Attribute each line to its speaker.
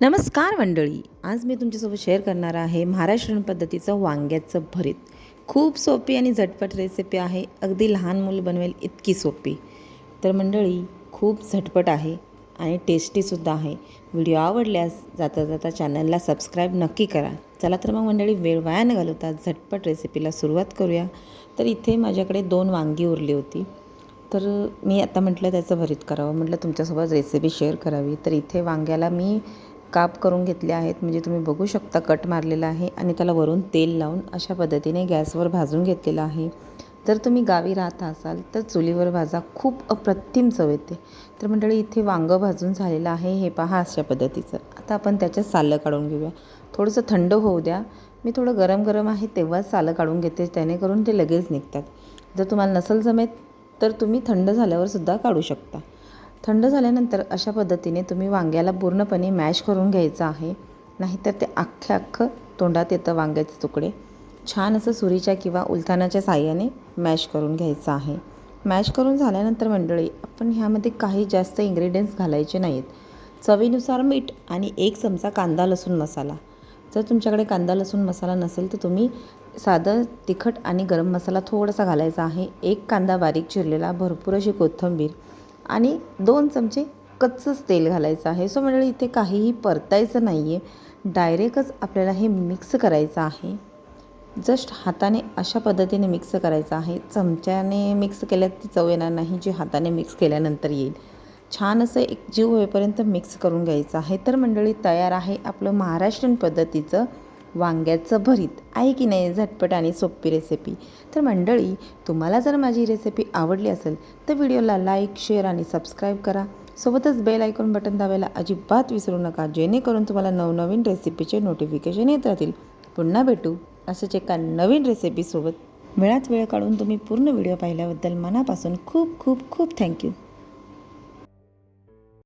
Speaker 1: नमस्कार मंडळी. आज मी तुमच्यासोबत शेअर करणार आहे महाराष्ट्रीयन पद्धतीचं वांग्याचं भरीत. खूप सोपी आणि झटपट रेसिपी आहे. अगदी लहान मुलं बनवेल इतकी सोपी. तर मंडळी खूप झटपट आहे आणि टेस्टीसुद्धा आहे. व्हिडिओ आवडल्यास जाता जाता चॅनलला सबस्क्राईब नक्की करा. चला तर मग मंडळी वेळ वाया न घालवता झटपट रेसिपीला सुरुवात करूया. तर इथे माझ्याकडे दोन वांगी उरली होती. तर मी आता म्हटलं त्याचं भरीत करावं. म्हटलं तुमच्यासोबत रेसिपी शेअर करावी. तर इथे वांग्याला मी काप करून घेतले आहेत. म्हणजे तुम्ही बघू शकता कट मारलेला आहे आणि त्याला वरून तेल लावून अशा पद्धतीने गॅसवर भाजून घेतलेलं आहे. जर तुम्ही गावी राहत असाल तर चुलीवर भाजा. खूप अप्रतिम चव येते. तर मंडळी इथे वांगं भाजून झालेलं आहे. हे पहा अशा पद्धतीचं. आता आपण त्याच्या सालं काढून घेऊया. थोडंसं थंड होऊ द्या. मी थोडं गरम गरम आहे तेव्हाच सालं काढून घेते. त्यानेकरून ते लगेच निघतात. जर तुम्हाला नसेल जमेत तर तुम्ही थंड झाल्यावर सुद्धा काढू शकता. थंड झाल्यानंतर अशा पद्धतीने तुम्ही वांग्याला पूर्णपणे मॅश करून घ्यायचं आहे. नाहीतर ते अख्खं अख्खं तोंडात येतं वांग्याचे तुकडे. छान असं सुरीच्या किंवा उलथानाच्या साह्याने मॅश करून घ्यायचं आहे. मॅश करून झाल्यानंतर मंडळी आपण ह्यामध्ये काही जास्त इंग्रेडियंट्स घालायचे नाहीत. चवीनुसार मीठ आणि एक चमचा कांदा लसूण मसाला. जर तुमच्याकडे कांदा लसूण मसाला नसेल तर तुम्ही साधं तिखट आणि गरम मसाला थोडासा घालायचा आहे. एक कांदा बारीक चिरलेला भरपूर अशी कोथिंबीर आणि दोन चमचे कच्चंच तेल घालायचं आहे. सो मंडळी इथे काहीही परतायचं नाही आहे डायरेक्टच आपल्याला हे मिक्स करायचं आहे. जस्ट हाताने अशा पद्धतीने मिक्स करायचं आहे. चमच्याने मिक्स केल्यात ती चव येणार नाही जी हाताने मिक्स केल्यानंतर येईल. छान असं एक जीव होईपर्यंत मिक्स करून घ्यायचं आहे. तर मंडळी तयार आहे आपलं महाराष्ट्रीयन पद्धतीचं वांग्याचं भरीत. आहे की नाही? झटपट आणि सोपी रेसिपी तर मंडळी तुम्हाला जर माझी रेसिपी आवडली असेल तर व्हिडिओला लाईक शेअर आणि सबस्क्राईब करा. सोबतच बेल ऐकून बटन दाबायला अजिबात विसरू नका जेणेकरून तुम्हाला नवनवीन रेसिपीचे नोटिफिकेशन येत राहतील. पुन्हा भेटू अशाच एका नवीन रेसिपीसोबत वेळात वेळ काढून तुम्ही पूर्ण व्हिडिओ पाहिल्याबद्दल मनापासून खूप खूप खूप थँक्यू